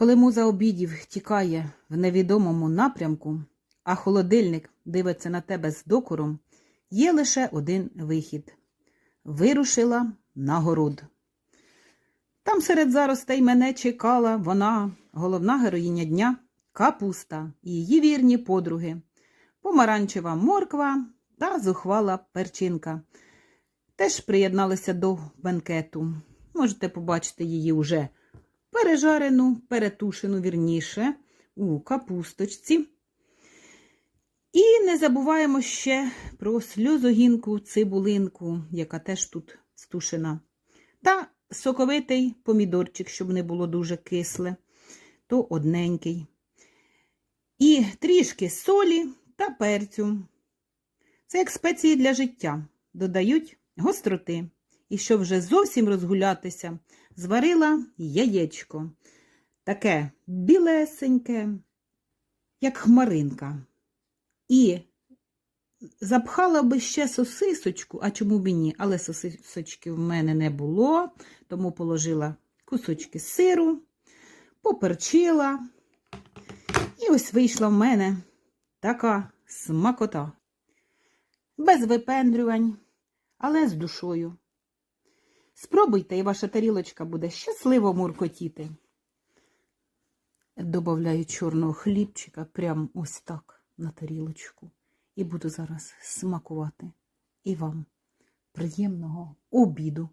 Коли муза обідів тікає в невідомому напрямку, а холодильник дивиться на тебе з докором, є лише один вихід. Вирушила на город. Там серед заростей мене чекала вона, головна героїня дня, капуста і її вірні подруги, помаранчева морква та зухвала перчинка. Теж приєдналися до бенкету. Можете побачити її уже пережарену, перетушену вірніше у капусточці. І не забуваємо ще про сльозогінку цибулинку, яка теж тут стушена. Та соковитий помідорчик, щоб не було дуже кисле, то одненький. І трішки солі та перцю. Це як спеції для життя. Додають гостроти. І щоб вже зовсім розгулятися, зварила яєчко. Таке білесеньке, як хмаринка. І запхала би ще сосисочку, а чому б ні? Але сосисочки в мене не було, тому положила кусочки сиру, поперчила. І ось вийшла в мене така смакота. Без випендрювань, але з душою. Спробуйте, і ваша тарілочка буде щасливо муркотіти. Добавляю чорного хлібчика прямо ось так на тарілочку. І буду зараз смакувати. І вам приємного обіду.